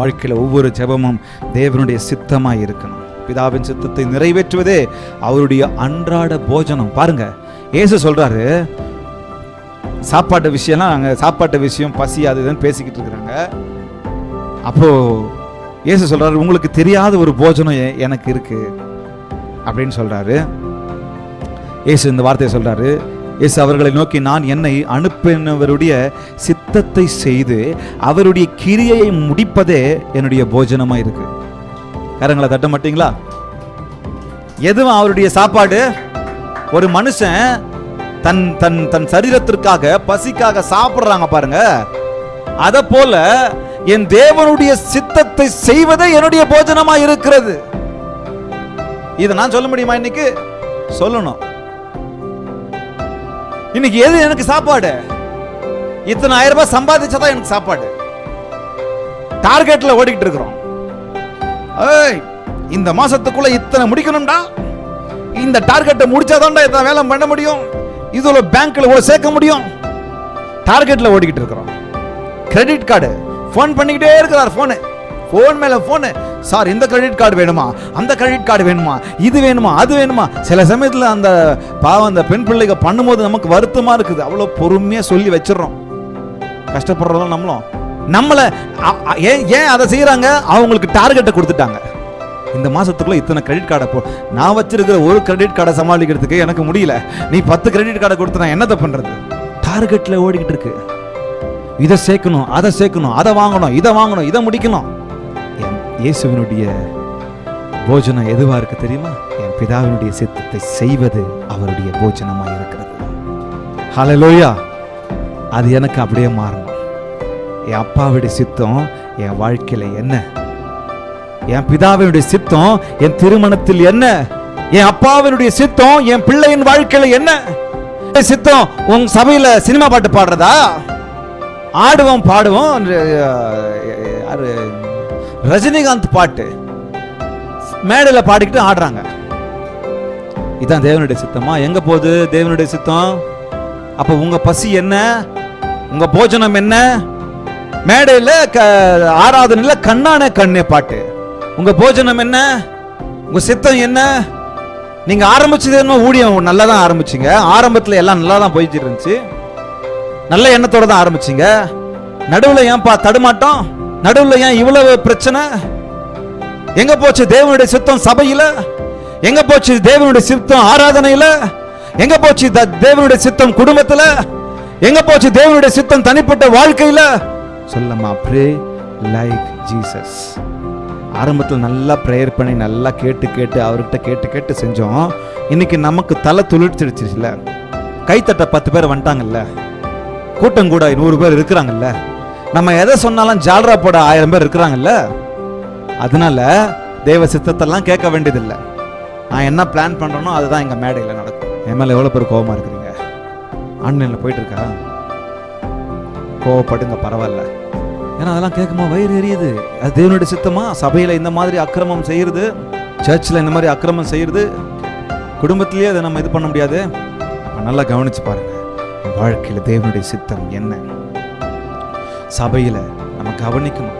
வாழ்க்கையில் ஒவ்வொரு ஜெபமும் தேவனுடைய சித்தமாக இருக்கணும். பிதாவின் சித்தத்தை நிறைவேற்றுவதே அவருடைய அன்றாட போஜனம். பாருங்க இயேசு சொல்றாரு சாப்பாட்டு விஷயம்லாம் அங்கே சாப்பாட்டு விஷயம் பசி அது இதுன்னு பேசிக்கிட்டு இருக்கிறாங்க. அப்போ இயேசு சொல்றாரு உங்களுக்கு தெரியாத ஒரு போஜனம் எனக்கு இருக்கு. அப்படின்னு சொல்றாரு. இயேசு இந்த வார்த்தையை சொல்றாரு இயேசு அவர்களை நோக்கி நான் என்னை அனுப்பினவருடைய சித்தத்தை செய்து அவருடைய கிரியையை முடிப்பதே என்னுடைய போஜனமா இருக்கு. கரங்களை தட்ட மாட்டீங்களா? எதுவும் அவருடைய சாப்பாடு? ஒரு மனுஷன் தன் தன் தன் சரீரத்திற்காக பசிக்காக சாப்பிடுறாங்க பாருங்க. அத போல என் தேவனுடைய சித்தத்தை செய்வதே என்னுடைய போஜனமா இருக்கிறது. இதை நான் சொல்ல முடியுமா இன்னைக்கு? சொல்லணும். இன்னைக்கு எது எனக்கு சாப்பாடு? இத்தனை ஆயிரம் ரூபாய் சம்பாதிச்சதான் எனக்கு சாப்பாடு. டார்கெட்ல ஓடிக்கிட்டு இருக்கிறோம். ஏய் இந்த மாசத்துக்குள்ள இத்தனை முடிக்கணும்டா? இந்த டார்கெட்டை முடிச்சாதான்டா இத்தனை வேலை பண்ண முடியும். இதுல பேங்க்ல இவ்வளவு சேர்க்க முடியும். டார்கெட்ல ஓடிக்கிட்டு இருக்கிறோம். கிரெடிட் கார்டு ஃபோன் பண்ணிக்கிட்டே இருக்கிறார் ஃபோனு ஃபோன் மேல ஃபோனு சார் இந்த கிரெடிட் கார்டு வேணுமா? அந்த கிரெடிட் கார்டு வேணுமா? இது வேணுமா? அது வேணுமா? சில சமயத்தில் அந்த பாவம் அந்த பெண் பிள்ளைங்க பண்ணும்போது நமக்கு வருத்தமா இருக்குது. அவ்வளோ பொறுமையா சொல்லி வச்சிடுறோம். கஷ்டப்படுறதும் நம்மளும். நம்மளை அ- ஏன் ஏன் அதை செய்யறாங்க அவங்களுக்கு டார்கெட்டை கொடுத்துட்டாங்க. இந்த மாசத்துக்குள்ள இத்தனை கிரெடிட் கார்டை போ நான் வச்சிருக்கிற ஒரு கிரெடிட் கார்டை சமாளிக்கிறதுக்கு எனக்கு முடியல. நீ பத்து கிரெடிட் கார்டை கொடுத்து நான் என்னத்தை பண்றது? டார்கெட்ல ஓடிக்கிட்டு இருக்கு. இதை சேர்க்கணும் அதை சேர்க்கணும் அதை வாங்கணும் இதை வாங்கணும் இதை முடிக்கணும். இயேசுவினுடைய போஜனம் எதுவா இருக்கு தெரியுமா? என் பிதாவினுடைய சித்தத்தை செய்வது அவருடைய போஜனமா இருக்கிறது. லோயா அது எனக்கு அப்படியே மாறணும். என் அப்பாவுடைய சித்தம் என் வாழ்க்கையில என்ன? என் பிதாவினுடைய சித்தம் என் திருமணத்தில் என்ன? என் அப்பாவினுடைய சித்தம் என் பிள்ளையின் வாழ்க்கையில என்ன? என் சித்தம் உன் சபையில் சினிமா பாட்டு பாடுறதா? ஆடுவோம் பாடுவோம் யாரு? ரஜினிகாந்த் பாட்டு. மேடையில் பாடிக்கிட்டு ஆடுறாங்க. இதுதான் தேவனுடைய சித்தமா? எங்க போகுது தேவனுடைய சித்தம்? அப்ப உங்க பசி என்ன? உங்க போஜனம் என்ன? மேடையில் க ஆராதனையில் கண்ணான கண்ணே பாட்டு. உங்க போஜனம் என்ன? உங்க சித்தம் என்ன? நீங்க ஆரம்பிச்சது என்ன ஊழியம் நல்லா தான் ஆரம்பிச்சீங்க. ஆரம்பத்தில் எல்லாம் நல்லா தான் போயிட்டு இருந்துச்சு. நல்ல எண்ணத்தோட தான் ஆரம்பிச்சிங்க. நடுவில் ஏன்பா தடுமாட்டம்? நடுவில் ஏன் இவ்வளவு பிரச்சனை? எங்க போச்சு தேவனுடைய சித்தம் சபையில? எங்க போச்சு தேவனுடைய சித்தம் ஆராதனையில? எங்க போச்சு த- தேவனுடைய சித்தம் குடும்பத்துல? எங்க போச்சு தேவனுடைய சித்தம் தனிப்பட்ட வாழ்க்கையில? சொல்லம்மா ப்ரே லைக் ஜீசஸ் ஆரம்பத்தில் நல்லா ப்ரேயர் பண்ணி நல்லா கேட்டு கேட்டு அவர்கிட்ட கேட்டு கேட்டு செஞ்சோம். இன்னைக்கு நமக்கு தலை துளிர்ச்சிடுச்சுல. கைத்தட்ட பத்து பேர் வந்துட்டாங்கல்ல. கூட்டம் கூட நூறு பேர் இருக்கிறாங்கல்ல. நம்ம எதை சொன்னாலும் ஜால்ரா போட ஆயிரம் பேர் இருக்கிறாங்கல்ல? அதனால தேவ சித்தத்தெல்லாம் கேட்க வேண்டியதில்லை. நான் என்ன பிளான் பண்ணுறனோ அதுதான் எங்கள் மேடையில் நடக்கும். என் மேலே எவ்வளோ பேர் கோவமா இருக்கிறீங்க? ஆன்லைனில் போயிட்டு இருக்கா கோவப்படுங்க பரவாயில்ல. ஏன்னா அதெல்லாம் கேட்கும்போது வயிறு எரியுது. அது தேவனுடைய சித்தமா? சபையில் இந்த மாதிரி அக்கிரமம் செய்கிறது சர்ச்சில் இந்த மாதிரி அக்கிரமம் செய்யறது? குடும்பத்திலேயே அதை நம்ம இது பண்ண முடியாது? நல்லா கவனிச்சு பாருங்கள் வாழ்க்கையில் தேவனுடைய சித்தம் என்ன? சபையில் நம்ம கவனிக்கணும்.